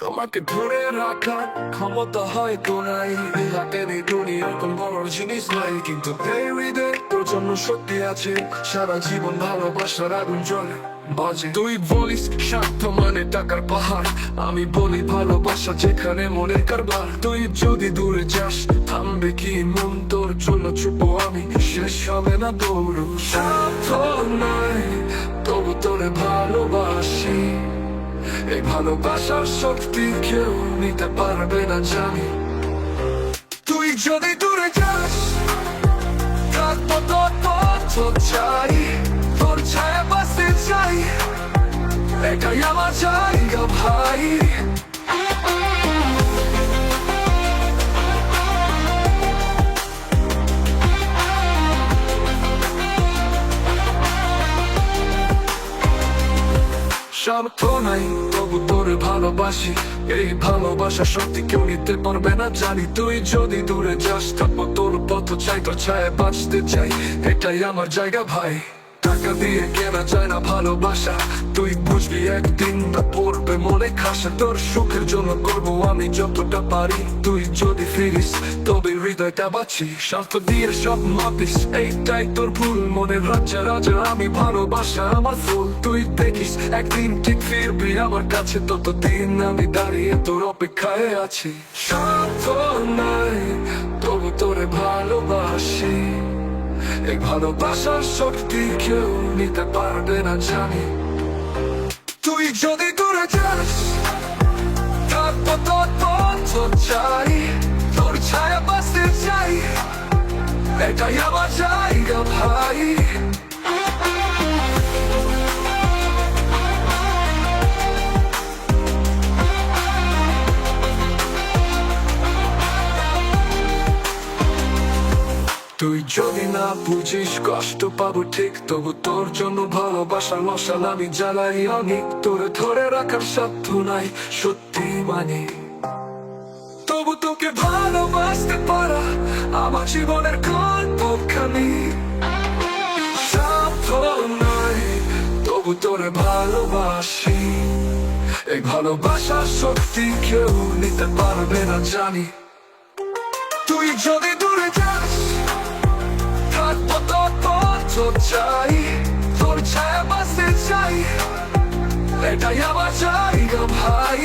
তোমাকে ধরে রাখার ক্ষমতা হয়তো নাই। হাতে নেই দুনিয়ার কোন বড় জিনিস নাই। কিন্তু তোর জন্য সত্যি আছে। সারা জীবন ভালোবাসার আগুন জ্বলে, বাজে। তুই বলিস, স্বার্থ মানে টাকার পাহাড়। আমি বলি ভালোবাসা যেখানে মনের কারবার। তুই যদি দূরে যাস, থামবে কি মন? তোর জন্য চুপো আমি। শেষ হবে না দৌড়। স্বার্থ নাই, তবু তোরে ভালোবাসি। এই ভালোবাসার শক্তি কেউ নিতে পারবে না জানি। তুই যদি দূরে যাস থাকব তোর পথ চাই। তোর ছায়া বাসতে চাই, এটাই আমার জায়গা ভাই। নাই তোরে ভালোবাসি। এই ভালোবাসা সত্যি কেউ নিতে পারবে না, জানি তুই যদি দূরে যাস থাকব তোর পথ চাই, তোর ছায় বাঁচতে চাই। এটাই আমার জায়গা ভাই। টাকা দিয়ে কেনা যায় না ভালোবাসা। তুই বুঝবি একদিন তা পড়বে মনে খাসা তোর সুখের জন্য করব আমি যতটা পারি। তুই যদি ফিরিস, তবে হৃদয়টা বাঁচি স্বার্থ দিয়ে সব মাপিস। এইটাই তোর ভুল, মনে রাজা রাজা, আমি ভালোবাসা আমার ফুল। তুই দেখিস, একদিন ঠিক ফিরবি, আমার কাছে ততদিন আমি দাঁড়িয়ে তোর অপেক্ষায় আছি। স্বার্থ নাই, তবু তোরে ভালোবাসি। এই ভালোবাসার শক্তি কেউ নিতে পারবে না জানি। তুই যদি দূরে যাস, থাকব তোর পথ চাই। এটাই আমার জায়গা ভাই তুই যদি না বুঝিস কষ্ট পাবো ঠিক, তবু তোর জন্য ভালোবাসার মশাল আমি জ্বালাই অনেক। তোরে ধরে রাখার সাধ্য নাই, সত্যি মানে। তবু তোকে ভালোবাসতে পারা আমার জীবনের গল্পখানি সাধ্য নাই, তবু তোরে ভালোবাসি। এই ভালোবাসার শক্তি কেউ নিতে পারবে না, জানি। তুই যদি দূরে যাস, থাকব তোর পথ চাই। তোর ছায়া বাঁচতে চাই, এটাই আমার জায়গা ভাই।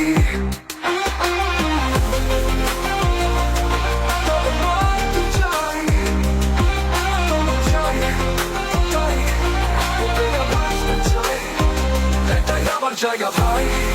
এটাই আমার জায়গা ভাই